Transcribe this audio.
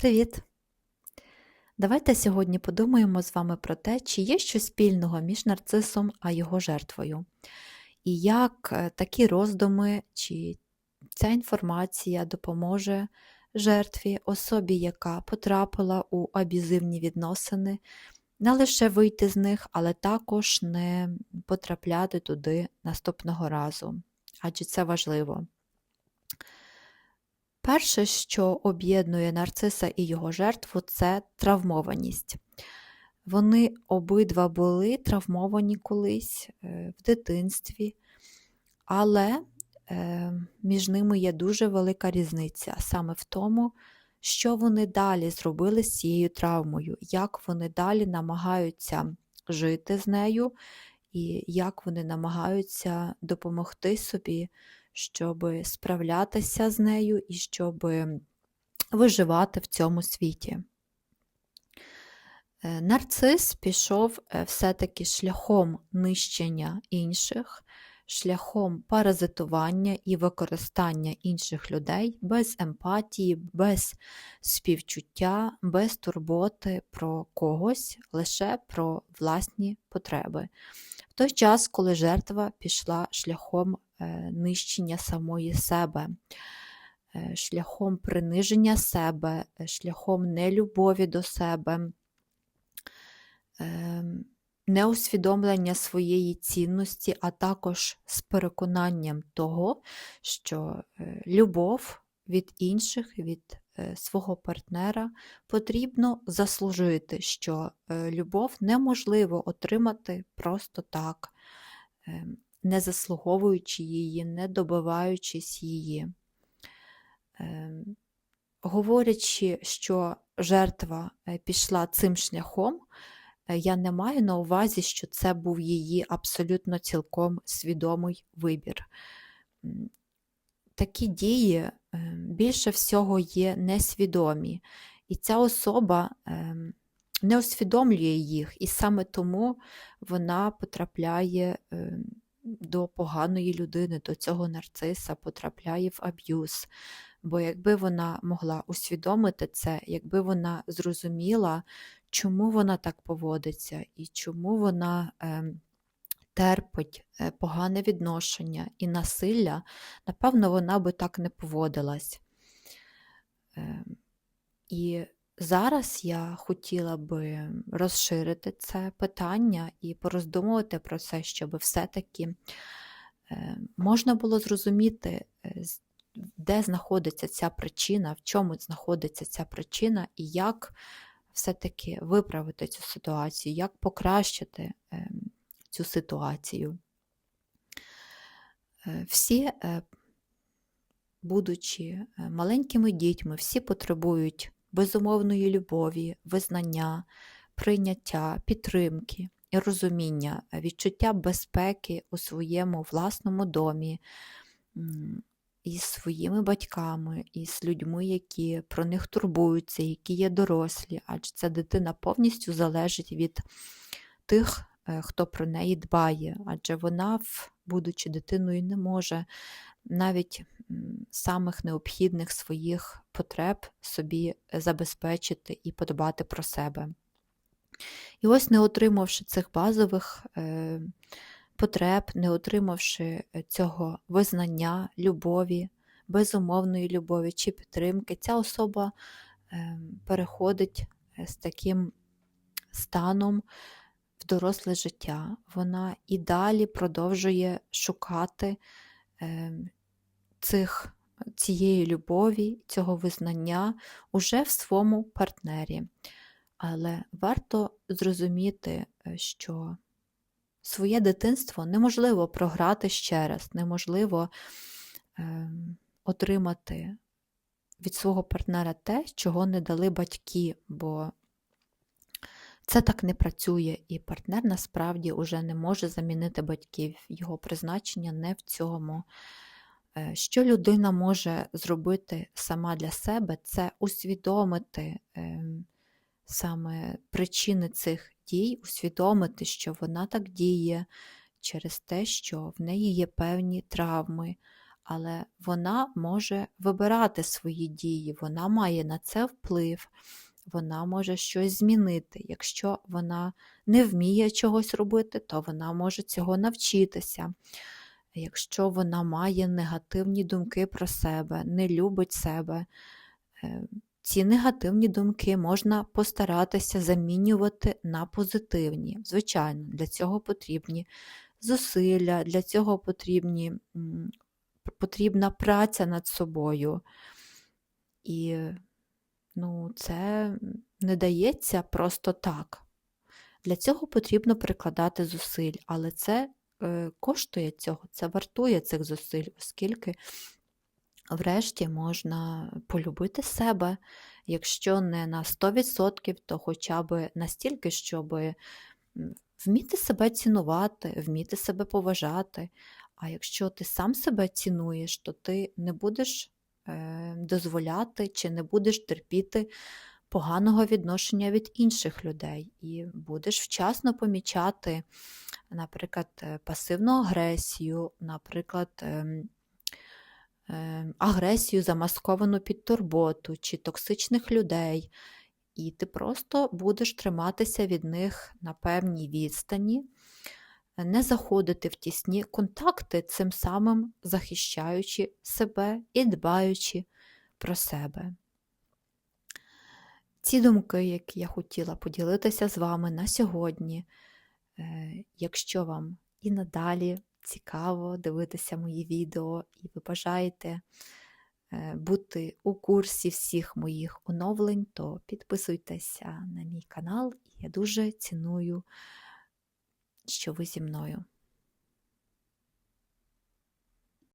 Привіт! Давайте сьогодні подумаємо з вами про те, чи є щось спільного між нарцисом а його жертвою. І як е, такі роздуми чи ця інформація допоможе жертві, особі, яка потрапила у аб'юзивні відносини, не лише вийти з них, але також не потрапляти туди наступного разу. Адже це важливо. Перше, що об'єднує нарциса і його жертву, це травмованість. Вони обидва були травмовані колись е, в дитинстві, але е, між ними є дуже велика різниця саме в тому, що вони далі зробили з цією травмою, як вони далі намагаються жити з нею, і як вони намагаються допомогти собі щоб справлятися з нею і щоб виживати в цьому світі. Е, нарцис пішов е, все-таки шляхом нищення інших, шляхом паразитування і використання інших людей без емпатії, без співчуття, без турботи про когось, лише про власні потреби. Той час, коли жертва пішла шляхом Е, нищення самої себе, е, шляхом приниження себе, е, шляхом нелюбові до себе, неусвідомлення своєї цінності, а також з переконанням того, що любов від інших, від свого партнера потрібно заслужити, що любов неможливо отримати просто так. Ем, не заслуговуючи її, не добиваючись її. Ем, говорячи, що жертва е, пішла цим шляхом, е, я не маю на увазі, що це був її абсолютно цілком свідомий вибір. Такі дії ем, більше всього є несвідомі, і ця особа ем, не усвідомлює їх, і саме тому вона потрапляє до поганої людини, до цього нарциса, потрапляє в аб'юз. Бо якби вона могла усвідомити це, якби вона зрозуміла, чому вона так поводиться і чому вона терпить е, погане відношення і насилля, напевно, вона би так не поводилась. Е, і Зараз я хотіла би розширити це питання і пороздумувати про це, щоб все-таки е, можна було зрозуміти, де знаходиться ця причина, в чому знаходиться ця причина, і як все-таки виправити цю ситуацію, як покращити е, цю ситуацію. Всі, будучи маленькими дітьми, всі потребують безумовної любові, визнання, прийняття, підтримки і розуміння, відчуття безпеки у своєму власному домі. Із своїми батьками, із людьми, які про них турбуються, які є дорослі, адже ця дитина повністю залежить від тих, е, хто про неї дбає, адже вона, будучи дитиною, не може навіть самих необхідних своїх потреб собі забезпечити і подбати про себе. І ось, не отримавши цих базових е, потреб, не отримавши цього визнання, любові, безумовної любові чи підтримки, ця особа е, переходить е, з таким станом доросле життя. Вона і далі продовжує шукати цих, цієї любові, цього визнання уже в своєму партнері. Але варто зрозуміти, е, що своє дитинство неможливо програти ще раз, неможливо е, отримати від свого партнера те, чого не дали батьки, бо це так не працює, і партнер насправді вже не може замінити батьків. Його призначення не в цьому. Е, що людина може зробити сама для себе, це усвідомити ем, саме причини цих дій, усвідомити, що вона так діє через те, що в неї є певні травми, але вона може вибирати свої дії, вона має на це вплив, вона може щось змінити. Якщо вона не вміє чогось робити, то вона може цього навчитися. Якщо вона має негативні думки про себе, не любить себе, е, ці негативні думки можна постаратися замінювати на позитивні. Звичайно, для цього потрібні зусилля, для цього потрібні, потрібна праця над собою. І ну, це не дається просто так. Для цього потрібно прикладати зусиль, але це е, коштує цього, це вартує цих зусиль, оскільки врешті можна полюбити себе, якщо не на 100%, то хоча б настільки, щоб вміти себе цінувати, вміти себе поважати. А якщо ти сам себе цінуєш, то ти не будеш дозволяти чи не будеш терпіти поганого відношення від інших людей і будеш вчасно помічати, наприклад, е, пасивну агресію, наприклад, ем, ем, агресію замасковану під турботу чи токсичних людей. І ти просто будеш триматися від них на певній відстані, не заходити в тісні контакти, цим самим захищаючи себе і дбаючи про себе. Ці думки, які я хотіла поділитися з вами на сьогодні. Е, Якщо вам і надалі цікаво дивитися мої відео, і ви бажаєте е, бути у курсі всіх моїх оновлень, то підписуйтеся на мій канал, я дуже ціную, що ви зі мною.